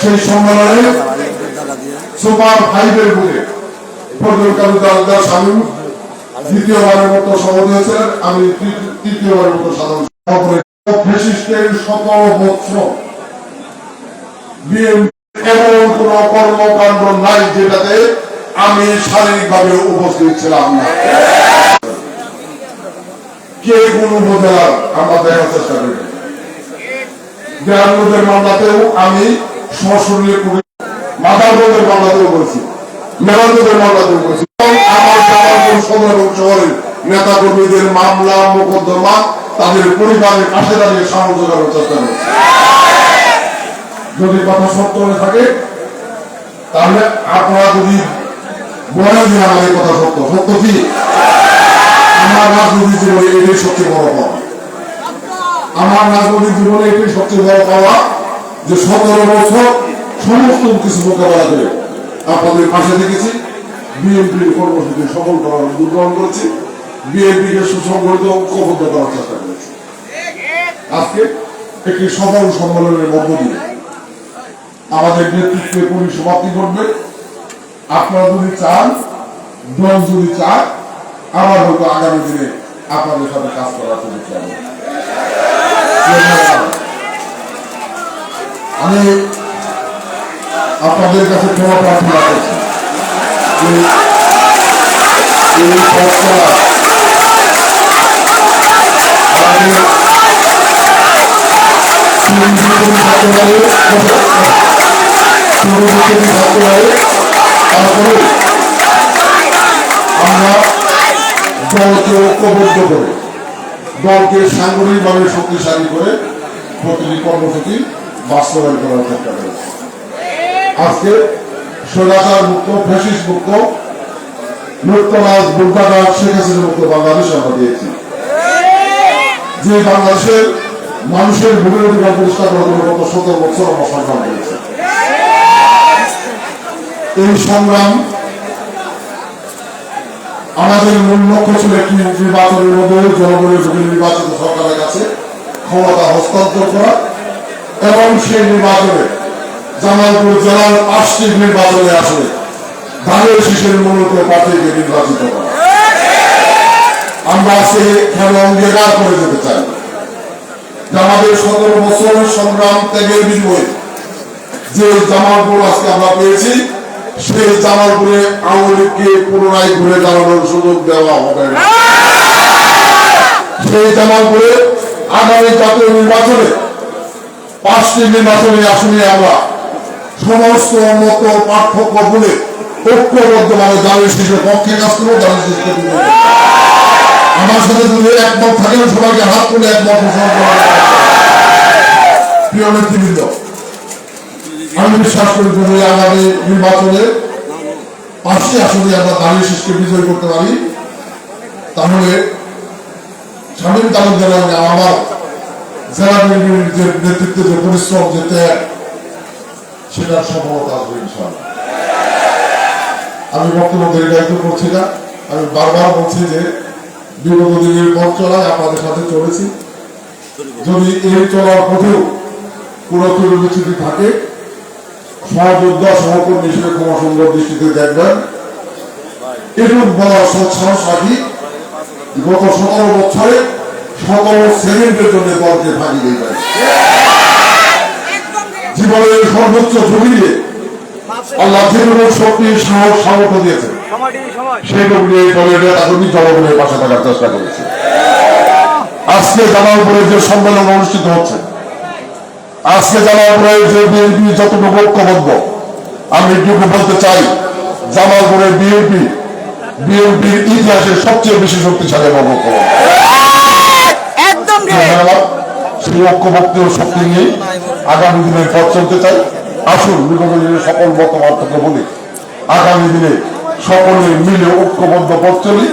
সেই সম্মেলনে সুপার ফাইভের বুকে স্বামী দ্বিতীয়বারের মতো আমি তৃতীয়বারের মতো সাধারণ ফেসিস্টের শত এমন কোন কর্মকাণ্ড নাই যেটাতে আমি শারীরিকভাবে উপস্থিত ছিলাম না। কে কোন উপজেলার, আমরা দেখার চেষ্টা করি। গ্রামীণদের মামলাতেও আমি সশরীরে করি মাদারবোধের মামলাতেও করেছি মেলান্দদের মামলাতেও এবং আমার শহরের নেতা কর্মীদের মামলা, মোকদ্দমা, তাদের পরিবারের কাছে দাঁড়িয়ে সাহায্য করার চেষ্টা যদি কথা সত্য হয়ে থাকে, তাহলে আপনারা যদি কথা সত্য সত্য কি? আমার রাজনৈতিক জীবনে এটাই সবচেয়ে বড় পাওয়া আমার রাজনৈতিক জীবনে এটাই সবচেয়ে বড় পাওয়া যে সতেরো বছর সমস্ত কিছু মোকাবেলা করে আপনাদের পাশে দেখেছি। বিএনপির কর্মসূচি সফল করার উদ্যোগ গ্রহণ করেছি। বিএনপিকে সুসংগঠিত ঐক্যবদ্ধ করার চেষ্টা করেছি। আজকে একটি সফল সম্মেলনের মধ্য দিয়ে আমাদের নেতৃত্বে পরিসমাপ্তি ঘটবে। আপনারা যদি চান, দল যদি চান আমার হয়তো আগামী দিনে আপনাদের সাথে কাজ করার সুযোগ আমি আপনাদের কাছে ক্ষমা প্রার্থনা করছি। আমরা দলকে ঐক্যবদ্ধ করে দলকে সাংগঠনিকভাবে শক্তিশালী করে প্রতিটি কর্মসূচি বাস্তবায়ন করার চেষ্টা করেছে। আজকে স্বৈরাচার মুক্ত ফ্যাসিস মুক্ত বাংলাদেশ আমরা যে মানুষের এই সংগ্রাম আমাদের মূল লক্ষ্য ছিল একটি নির্বাচনের মধ্যে জনগণের বিভিন্ন নির্বাচিত সরকারের কাছে ক্ষমতা হস্তান্তর করা এবং সেই নির্বাচনে জামালপুর জেলার পাঁচটি নির্বাচনে আসলে ধানের শীষের মূলত প্রার্থীকে নির্বাচিত করা। আমরা সে খেলা অঙ্গীকার করে যেতে চাই। আমাদের সতেরো বছরের সংগ্রাম ত্যাগের বিনিময়ে যে জামালপুর আজকে আমরা পেয়েছি সেই জামালপুরে আওয়ামী পুনরায় ঘুরে দাঁড়ানোর সুযোগ দেওয়া হবে না। সেই জামালপুরে আগামী জাতীয় নির্বাচনে পাঁচটি নির্বাচনী আসনে আমরা সমস্ত মত পার্থক্য বলে ঐক্যবদ্ধভাবে দাঁড়িয়ে শিশুর পক্ষে কাজ করব, দাঁড়িয়ে শিশুকে। আমার সাথে যদি একমত থাকেন, সবাইকে হাত তুলে একমত পোষণ করা প্রিয় নেতৃবৃন্দ আমি বিশ্বাস করি নির্বাচনে পাঁচটি আসনে আমরা দাঁড়িয়ে বিজয় করতে পারি। তাহলে এবং আমার জেলা বিএনপির যে নেতৃত্বে যে পরিশ্রম, যে ত্যাগ, সেটার সফলতা আসবে আমি বক্তব্য দীর্ঘায়িত করছি না। আমি বারবার বলছি যে বিগত দিনের পথ চলায় আপনাদের সাথে চলেছি। যদি এই চলার পথেও কোনো বিচ্ছুতি থাকে সহকর্মী হিসেবে সুন্দর দৃষ্টিতে দেখবেন। এটুকু বলার সৎসাহস রাখি, গত সতেরো বছরে সতেরো সেকেন্ডের জন্য দলকে ফাঁকি দিয়ে জীবনের সর্বোচ্চ ঝুঁকি আল্লাহ শক্তি, সাহস, সামর্থ্য দিয়েছে এই দলের জনগণের পাশে থাকার চেষ্টা করেছে। আজকে জামালপুরে যে সম্মেলন অনুষ্ঠিত হচ্ছে আজকে জামালপুরে যে বিএনপি যতটুকু ঐক্যবদ্ধ আমি এটুকু বলতে চাই জামালপুরের বিএনপি বিএনপির ইতিহাসে সবচেয়ে বেশি শক্তিশালী এবং সেই ঐক্যবদ্ধ শক্তি নিয়ে আগামী দিনের পথ চলতে চাই। আসুন বিগত সকল মত পার্থক্য বলি আগামী দিনে সকলে মিলে ঐক্যবদ্ধ পথ চলি।